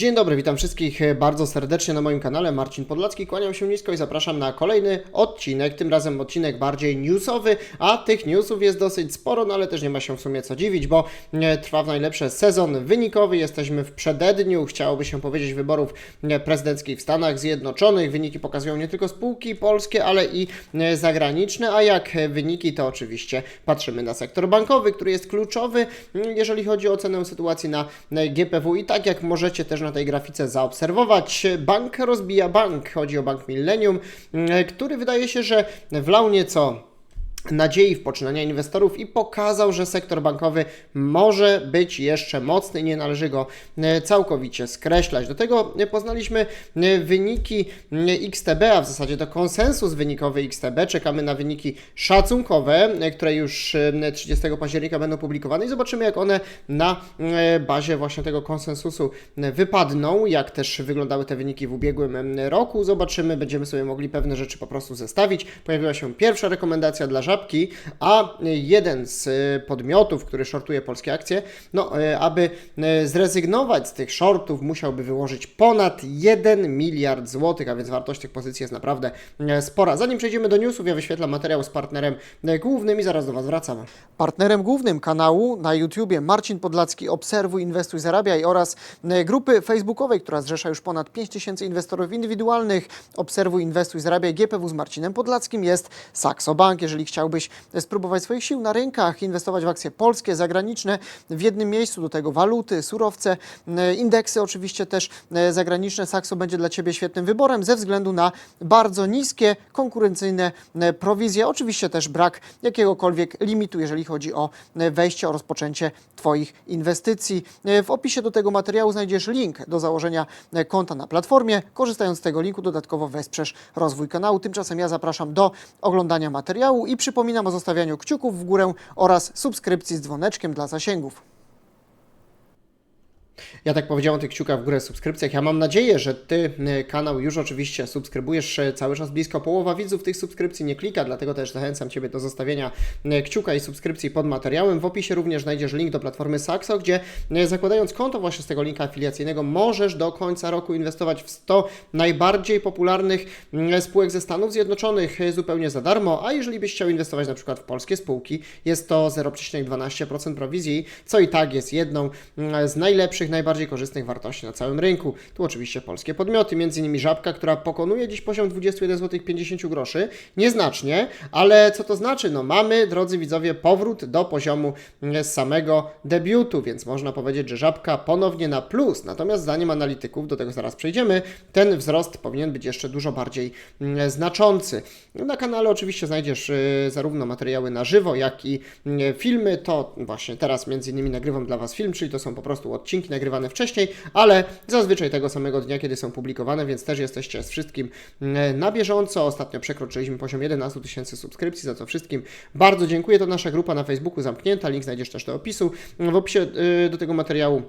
Dzień dobry, witam wszystkich bardzo serdecznie na moim kanale. Marcin Podlacki, kłaniam się nisko i zapraszam na kolejny odcinek, tym razem odcinek bardziej newsowy, a tych newsów jest dosyć sporo, no ale też nie ma się w sumie co dziwić, bo e, trwa w najlepsze sezon wynikowy, jesteśmy w przededniu, chciałoby się powiedzieć, wyborów e, prezydenckich w Stanach Zjednoczonych. Wyniki pokazują nie tylko spółki polskie, ale i e, zagraniczne, a jak wyniki to oczywiście patrzymy na sektor bankowy, który jest kluczowy, mm, jeżeli chodzi o cenę sytuacji na GPW i tak jak możecie też na tej grafice zaobserwować, bank rozbija bank. Chodzi o bank Millennium, mm, który wydaje się, że wlał nieco nadziei w poczynania inwestorów i pokazał, że sektor bankowy może być jeszcze mocny, nie należy go e, całkowicie skreślać. Do tego e, poznaliśmy e, wyniki XTB, a w zasadzie to konsensus wynikowy XTB. Czekamy na wyniki szacunkowe, które już 30 października będą publikowane i zobaczymy, jak one na bazie właśnie tego konsensusu wypadną, jak też wyglądały te wyniki w ubiegłym roku. Zobaczymy, będziemy sobie mogli pewne rzeczy po prostu zestawić. Pojawiła się pierwsza rekomendacja dla żabki, a jeden z e, podmiotów, który shortuje polskie akcje, no, e, aby e, zrezygnować z tych shortów, musiałby wyłożyć ponad 1 miliard złotych, a więc wartość tych pozycji jest naprawdę spora. Zanim przejdziemy do newsów, ja wyświetlam materiał z partnerem głównym i zaraz do Was wracamy. Partnerem głównym kanału na YouTubie Marcin Podlacki Obserwuj, Inwestuj, Zarabiaj oraz grupy facebookowej, która zrzesza już ponad 5 tysięcy inwestorów indywidualnych. Obserwuj, Inwestuj, Zarabiaj GPW z Marcinem Podlackim jest Saxo Bank. Jeżeli chciałbyś chciałbyś spróbować swoich sił na rynkach, inwestować w akcje polskie, zagraniczne w jednym miejscu, do tego waluty, surowce, e, indeksy oczywiście też e, zagraniczne, Saxo będzie dla Ciebie świetnym wyborem ze względu na bardzo niskie, konkurencyjne e, prowizje, oczywiście też brak jakiegokolwiek limitu, jeżeli chodzi o wejście, o rozpoczęcie Twoich inwestycji. W opisie do tego materiału znajdziesz link do założenia konta na platformie. Korzystając z tego linku dodatkowo wesprzesz rozwój kanału. Tymczasem ja zapraszam do oglądania materiału i przypominam o zostawianiu kciuków w górę oraz subskrypcji z dzwoneczkiem dla zasięgów. Ja tak powiedziałem tych kciukach w górę subskrypcjach. Ja mam nadzieję, że Ty y, kanał już oczywiście subskrybujesz. Y, cały czas blisko połowa widzów tych subskrypcji nie klika, dlatego też zachęcam Ciebie do zostawienia y, kciuka i subskrypcji pod materiałem. W opisie również znajdziesz link do platformy Saxo, gdzie zakładając konto właśnie z tego linka afiliacyjnego możesz do końca roku inwestować w 100 najbardziej popularnych spółek ze Stanów Zjednoczonych zupełnie za darmo, a jeżeli byś chciał inwestować na przykład w polskie spółki, jest to 0,12% prowizji, co i tak jest jedną z najlepszych najbardziej korzystnych wartości na całym rynku. Tu oczywiście polskie podmioty, m.in. Żabka, która pokonuje dziś poziom 21 zł 50 groszy, nieznacznie, ale co to znaczy? No mamy, drodzy widzowie, powrót do poziomu z samego debiutu, więc można powiedzieć, że Żabka ponownie na plus. Natomiast zdaniem analityków, do tego zaraz przejdziemy, ten wzrost powinien być jeszcze dużo bardziej mm, znaczący. Na kanale oczywiście znajdziesz y, zarówno materiały na żywo, jak i mm, filmy. To właśnie teraz między innymi nagrywam dla Was film, czyli to są po prostu odcinki nagrywane wcześniej, ale zazwyczaj tego samego dnia, kiedy są publikowane, więc też jesteście z wszystkim mm, na bieżąco. Ostatnio przekroczyliśmy poziom 11 tysięcy subskrypcji, za co wszystkim bardzo dziękuję. To nasza grupa na Facebooku zamknięta, link znajdziesz też do opisu. W opisie y, do tego materiału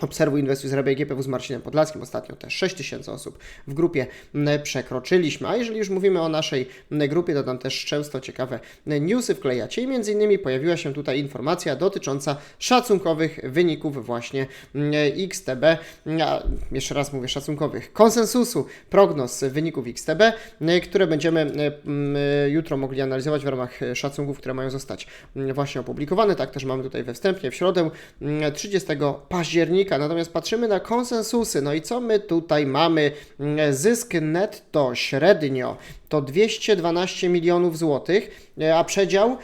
Obserwuj, inwestuj, zarabiaj GPW z Marcinem Podlaskim. Ostatnio też 6 tysięcy osób w grupie przekroczyliśmy. A jeżeli już mówimy o naszej grupie, to tam też często ciekawe newsy wklejacie. I między innymi pojawiła się tutaj informacja dotycząca szacunkowych wyników właśnie XTB. Ja jeszcze raz mówię szacunkowych. Konsensusu prognoz wyników XTB, które będziemy jutro mogli analizować w ramach szacunków, które mają zostać właśnie opublikowane. Tak też mamy tutaj we wstępnie w środę 30 października Natomiast patrzymy na konsensusy. No i co my tutaj mamy? Zysk netto średnio to 212 milionów złotych, a przedział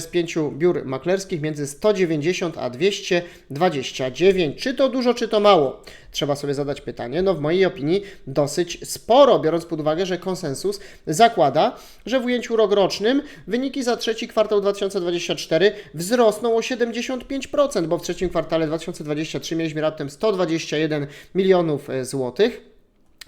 z pięciu biur maklerskich między 190 a 229. Czy to dużo, czy to mało? Trzeba sobie zadać pytanie. No w mojej opinii dosyć sporo, biorąc pod uwagę, że konsensus zakłada, że w ujęciu rokrocznym wyniki za trzeci kwartał 2024 wzrosną o 75%, bo w trzecim kwartale 2023 mieliśmy raptem 121 milionów złotych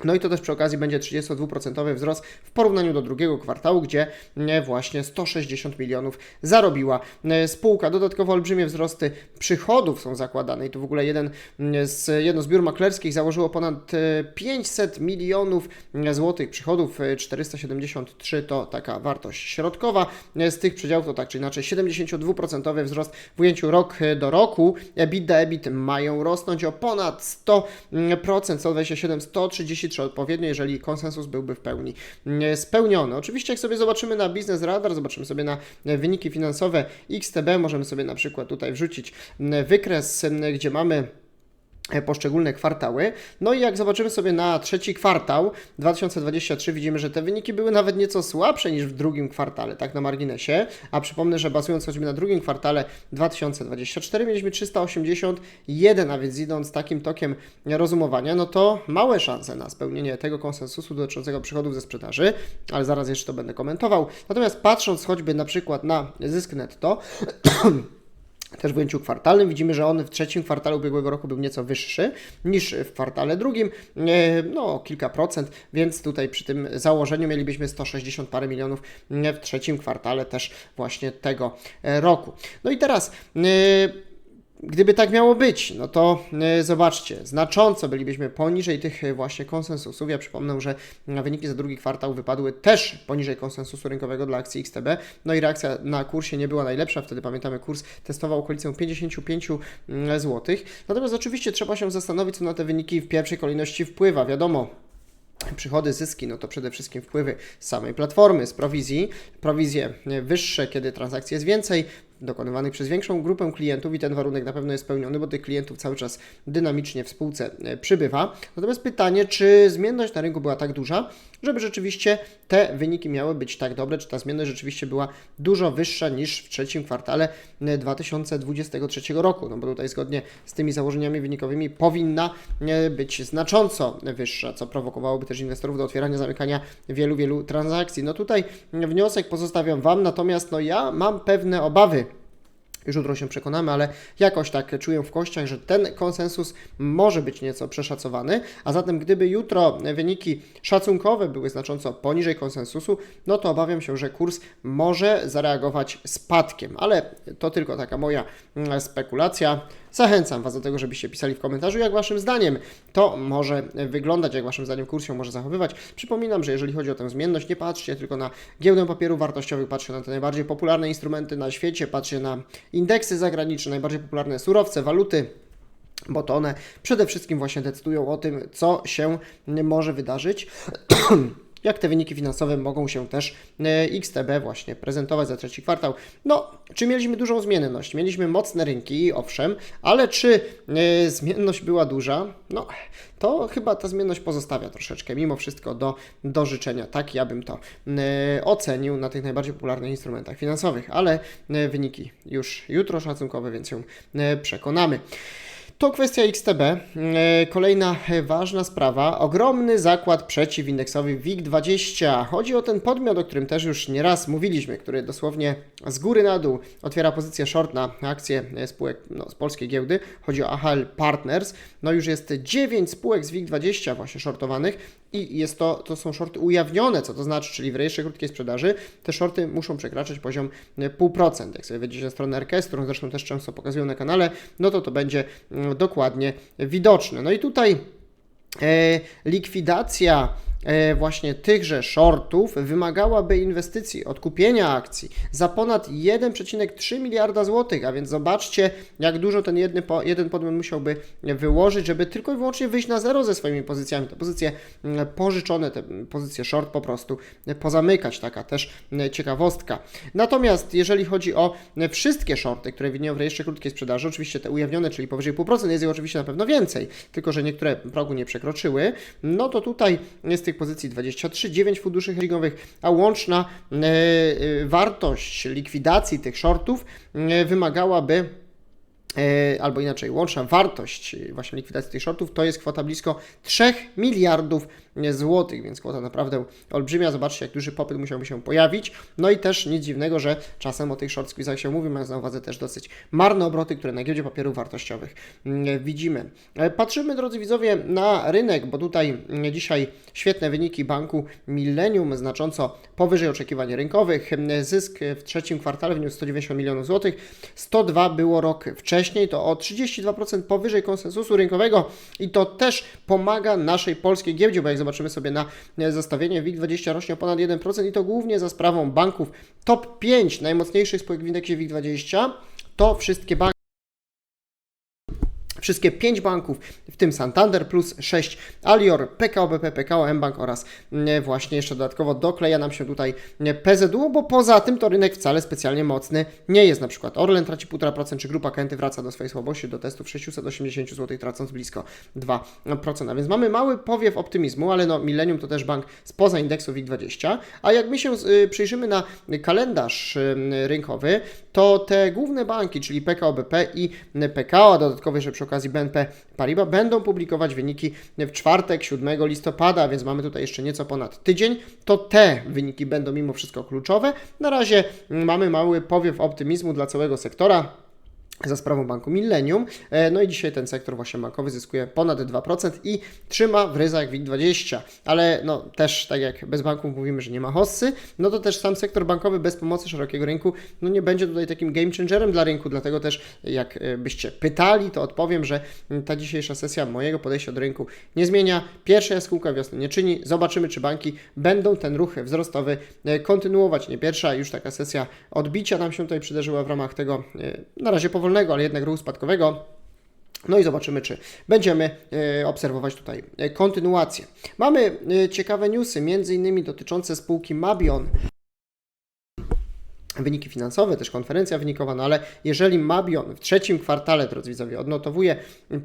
No i to też przy okazji będzie 32% wzrost w porównaniu do drugiego kwartału, gdzie e, właśnie 160 milionów zarobiła e, spółka. Dodatkowo olbrzymie wzrosty przychodów są zakładane i tu w ogóle jeden mm, z, jedno z biur maklerskich założyło ponad e, 500 milionów e, złotych przychodów, e, 473 to taka wartość środkowa. E, Z tych przedziałów to tak czy inaczej 72% wzrost w ujęciu rok e, do roku. EBITDA, EBIT mają rosnąć o ponad 100%, 127, 133 odpowiednio, jeżeli konsensus byłby w pełni e, spełniony. Oczywiście jak sobie zobaczymy na Business Radar, zobaczymy sobie na e, wyniki finansowe XTB, możemy sobie na przykład tutaj wrzucić m, wykres, gdzie mamy e, poszczególne kwartały. No i jak zobaczymy sobie na trzeci kwartał 2023, widzimy, że te wyniki były nawet nieco słabsze niż w drugim kwartale, tak na marginesie. A przypomnę, że bazując choćby na drugim kwartale 2024 mieliśmy 381, a więc idąc takim tokiem rozumowania, no to małe szanse na spełnienie tego konsensusu dotyczącego przychodów ze sprzedaży, ale zaraz jeszcze to będę komentował. Natomiast patrząc choćby na przykład na zysk netto, też w ujęciu kwartalnym widzimy, że on w trzecim kwartale ubiegłego roku był nieco wyższy niż w kwartale drugim, e, no kilka procent, więc tutaj przy tym założeniu mielibyśmy 160 parę milionów e, w trzecim kwartale też właśnie tego e, roku. No i teraz Gdyby tak miało być, no to e, zobaczcie, znacząco bylibyśmy poniżej tych e, właśnie konsensusów. Ja przypomnę, że mm, wyniki za drugi kwartał wypadły też poniżej konsensusu rynkowego dla akcji XTB. No i reakcja na kursie nie była najlepsza. Wtedy pamiętamy, kurs testował okolicę 55 zł. Natomiast oczywiście trzeba się zastanowić, co na te wyniki w pierwszej kolejności wpływa. Wiadomo, Przychody, zyski, no to przede wszystkim wpływy z samej platformy, z prowizji. Prowizje e, wyższe, kiedy transakcji jest więcej, dokonywanych przez większą grupę klientów i ten warunek na pewno jest spełniony, bo tych klientów cały czas dynamicznie w spółce e, przybywa. Natomiast pytanie, czy zmienność na rynku była tak duża, żeby rzeczywiście te wyniki miały być tak dobre, czy ta zmienność rzeczywiście była dużo wyższa niż w trzecim kwartale e, 2023 roku, no bo tutaj zgodnie z tymi założeniami wynikowymi powinna e, być znacząco wyższa, co prowokowałoby też inwestorów do otwierania, zamykania wielu, wielu transakcji. No tutaj wniosek pozostawiam Wam, natomiast no ja mam pewne obawy, już jutro się przekonamy, ale jakoś tak czuję w kościach, że ten konsensus może być nieco przeszacowany, a zatem gdyby jutro wyniki szacunkowe były znacząco poniżej konsensusu, no to obawiam się, że kurs może zareagować spadkiem, ale to tylko taka moja mm, spekulacja. Zachęcam Was do tego, żebyście pisali w komentarzu, jak Waszym zdaniem to może wyglądać, jak Waszym zdaniem kurs się może zachowywać. Przypominam, że jeżeli chodzi o tę zmienność, nie patrzcie tylko na giełdę papierów wartościowych, patrzcie na te najbardziej popularne instrumenty na świecie, patrzcie na indeksy zagraniczne, najbardziej popularne surowce, waluty, bo to one przede wszystkim właśnie decydują o tym, co się może wydarzyć. Jak te wyniki finansowe mogą się też e, XTB właśnie prezentować za trzeci kwartał? No, czy mieliśmy dużą zmienność? Mieliśmy mocne rynki, owszem, ale czy e, zmienność była duża? No, to chyba ta zmienność pozostawia troszeczkę, mimo wszystko, do, do życzenia. Tak ja bym to e, ocenił na tych najbardziej popularnych instrumentach finansowych, ale wyniki już jutro szacunkowe, więc się przekonamy. To kwestia XTB. E, Kolejna ważna sprawa. Ogromny zakład przeciwindeksowy WIG20. Chodzi o ten podmiot, o którym też już nieraz mówiliśmy, który dosłownie z góry na dół otwiera pozycję short na akcje e, spółek no, z polskiej giełdy. Chodzi o AHL Partners. No już jest 9 spółek z WIG20 właśnie shortowanych i jest to, to są shorty ujawnione, co to znaczy, czyli w rejestrze krótkiej sprzedaży te shorty muszą przekraczać poziom e, 0,5%. Jak sobie wejdziecie na stronę RKS, którą zresztą też często pokazują na kanale, no to to będzie mm, dokładnie widoczne. No i tutaj e, likwidacja e, właśnie tychże shortów wymagałaby inwestycji, odkupienia akcji za ponad 1,3 miliarda złotych, a więc zobaczcie, jak dużo ten jedny, jeden podmiot musiałby wyłożyć, żeby tylko i wyłącznie wyjść na zero ze swoimi pozycjami. Te pozycje mm, pożyczone, te pozycje short po prostu pozamykać, taka też mm, ciekawostka. Natomiast jeżeli chodzi o wszystkie shorty, które widnieją w rejestrze krótkiej sprzedaży, oczywiście te ujawnione, czyli powyżej 0,5%, jest ich oczywiście na pewno więcej, tylko że niektóre progu nie przekroczyły, no to tutaj jest tych pozycji 23, 9 funduszy hedgingowych, a łączna e, e, wartość likwidacji tych shortów e, wymagałaby albo inaczej, łączna wartość właśnie likwidacji tych shortów to jest kwota blisko 3 miliardów złotych, więc kwota naprawdę olbrzymia. Zobaczcie, jak duży popyt musiałby się pojawić. No i też nic dziwnego, że czasem o tych short squeezach się mówi, mając na uwadze też dosyć marne obroty, które na giełdzie papierów wartościowych mm, widzimy. E, Patrzymy, drodzy widzowie, na rynek, bo tutaj mm, dzisiaj świetne wyniki banku Millennium, znacząco powyżej oczekiwań rynkowych. Zysk w trzecim kwartale wyniósł 190 milionów złotych, 102 było rok wcześniej, to o 32% powyżej konsensusu rynkowego i to też pomaga naszej polskiej giełdzie, bo jak zobaczymy sobie na zestawienie, WIG20 rośnie o ponad 1% i to głównie za sprawą banków. Top 5 najmocniejszych spółek w indeksie WIG20, to wszystkie banki Wszystkie 5 banków, w tym Santander plus 6 Alior, PKO BP, PKO mBank oraz mm, właśnie jeszcze dodatkowo dokleja nam się tutaj mm, PZU, bo poza tym to rynek wcale specjalnie mocny nie jest. Na przykład Orlen traci 1,5%, czy grupa Kenty wraca do swojej słabości, do testów 680 zł, tracąc blisko 2%. A więc mamy mały powiew optymizmu, ale no Millennium to też bank spoza indeksu WIG20, a jak my się y, przyjrzymy na kalendarz y, rynkowy, to te główne banki, czyli PKO BP i PKO, a dodatkowo jeszcze przy okazji BNP Paribas, będą publikować wyniki w czwartek, 7 listopada, więc mamy tutaj jeszcze nieco ponad tydzień. To te wyniki będą mimo wszystko kluczowe. Na razie mamy mały powiew optymizmu dla całego sektora za sprawą banku Millennium. E, No i dzisiaj ten sektor właśnie bankowy zyskuje ponad 2% i trzyma w ryzach WIG20. Ale no też tak jak bez banków mówimy, że nie ma hossy, no to też sam sektor bankowy bez pomocy szerokiego rynku no nie będzie tutaj takim game changerem dla rynku, dlatego też jak e, pytali, to odpowiem, że ta dzisiejsza sesja mojego podejścia do rynku nie zmienia. Pierwsza jaskółka wiosny nie czyni. Zobaczymy, czy banki będą ten ruch wzrostowy e, kontynuować. Nie pierwsza, już taka sesja odbicia nam się tutaj przydarzyła w ramach tego na razie powolnego, ale jednak ruchu spadkowego. No i zobaczymy, czy będziemy e, obserwować tutaj e, kontynuację. Mamy e, ciekawe newsy, między innymi dotyczące spółki Mabion wyniki finansowe, też konferencja wynikowa, no ale jeżeli Mabion w trzecim kwartale, drodzy widzowie, odnotowuje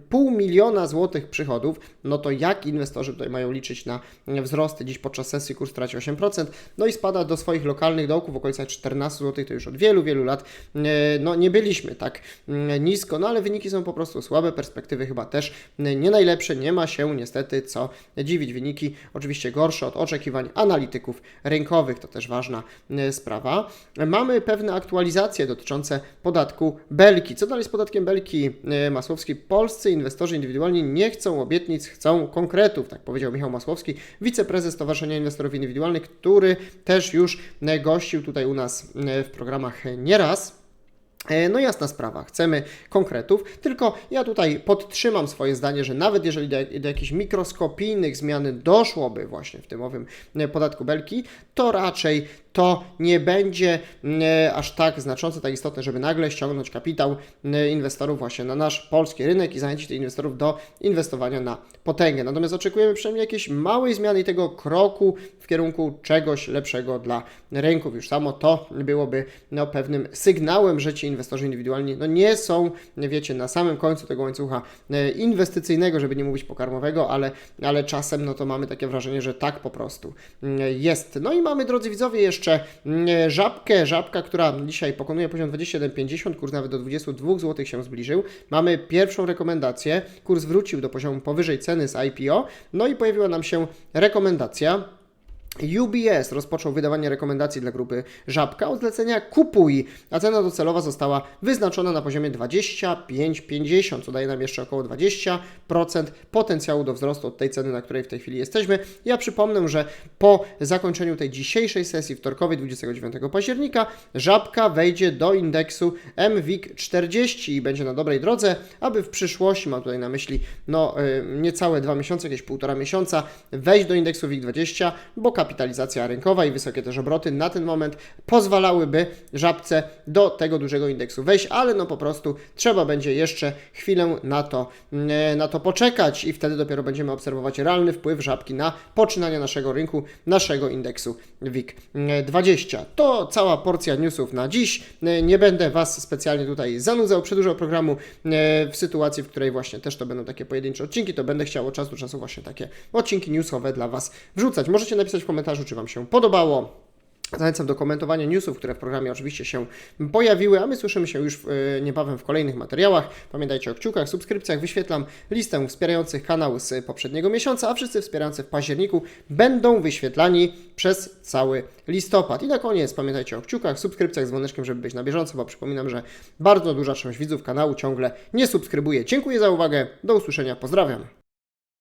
pół miliona złotych przychodów, no to jak inwestorzy tutaj mają liczyć na wzrosty? Dziś podczas sesji kurs traci 8%, no i spada do swoich lokalnych dołków w okolicach 14 zł, to już od wielu, wielu lat, no nie byliśmy tak nisko, no ale wyniki są po prostu słabe, perspektywy chyba też nie najlepsze, nie ma się niestety co dziwić. Wyniki oczywiście gorsze od oczekiwań analityków rynkowych, to też ważna sprawa mamy pewne aktualizacje dotyczące podatku Belki. Co dalej z podatkiem Belki e, Masłowski? Polscy inwestorzy indywidualni nie chcą obietnic, chcą konkretów, tak powiedział Michał Masłowski, wiceprezes Stowarzyszenia Inwestorów Indywidualnych, który też już e, gościł tutaj u nas e, w programach nieraz. No jasna sprawa, chcemy konkretów, tylko ja tutaj podtrzymam swoje zdanie, że nawet jeżeli do, do jakichś mikroskopijnych zmian doszłoby właśnie w tym owym podatku belki, to raczej to nie będzie e, aż tak znaczące, tak istotne, żeby nagle ściągnąć kapitał e, inwestorów właśnie na nasz polski rynek i zachęcić tych inwestorów do inwestowania na potęgę. Natomiast oczekujemy przynajmniej jakiejś małej zmiany tego kroku w kierunku czegoś lepszego dla rynków. Już samo to byłoby no, pewnym sygnałem, że ci inwestorzy indywidualni no, nie są, wiecie, na samym końcu tego łańcucha e, inwestycyjnego, żeby nie mówić pokarmowego, ale, ale czasem no, to mamy takie wrażenie, że tak po prostu jest. No i mamy, drodzy widzowie, jeszcze jeszcze mm, żabkę, żabka, która dzisiaj pokonuje poziom 21,50, kurs nawet do 22 zł się zbliżył. Mamy pierwszą rekomendację, kurs wrócił do poziomu powyżej ceny z IPO, no i pojawiła nam się rekomendacja UBS rozpoczął wydawanie rekomendacji dla grupy Żabka od zlecenia Kupuj, a cena docelowa została wyznaczona na poziomie 25,50, co daje nam jeszcze około 20% potencjału do wzrostu od tej ceny, na której w tej chwili jesteśmy. Ja przypomnę, że po zakończeniu tej dzisiejszej sesji wtorkowej 29 października Żabka wejdzie do indeksu MWIG 40 i będzie na dobrej drodze, aby w przyszłości, mam tutaj na myśli no, niecałe dwa miesiące, jakieś półtora miesiąca, wejść do indeksu WIG 20, bo kapitalizacja rynkowa i wysokie też obroty na ten moment pozwalałyby żabce do tego dużego indeksu wejść, ale no po prostu trzeba będzie jeszcze chwilę na to, mm, na to poczekać i wtedy dopiero będziemy obserwować realny wpływ żabki na poczynania naszego rynku, naszego indeksu WIG20. To cała porcja newsów na dziś. Nie będę Was specjalnie tutaj zanudzał, przedłużał programu w sytuacji, w której właśnie też to będą takie pojedyncze odcinki, to będę chciał od czasu do czasu właśnie takie odcinki newsowe dla Was wrzucać. Możecie napisać komentarzu, czy Wam się podobało. Zachęcam do komentowania newsów, które w programie oczywiście się pojawiły, a my słyszymy się już e, niebawem w kolejnych materiałach. Pamiętajcie o kciukach, subskrypcjach. Wyświetlam listę wspierających kanał z poprzedniego miesiąca, a wszyscy wspierający w październiku będą wyświetlani przez cały listopad. I na koniec pamiętajcie o kciukach, subskrypcjach, dzwoneczkiem, żeby być na bieżąco, bo przypominam, że bardzo duża część widzów kanału ciągle nie subskrybuje. Dziękuję za uwagę, do usłyszenia, pozdrawiam.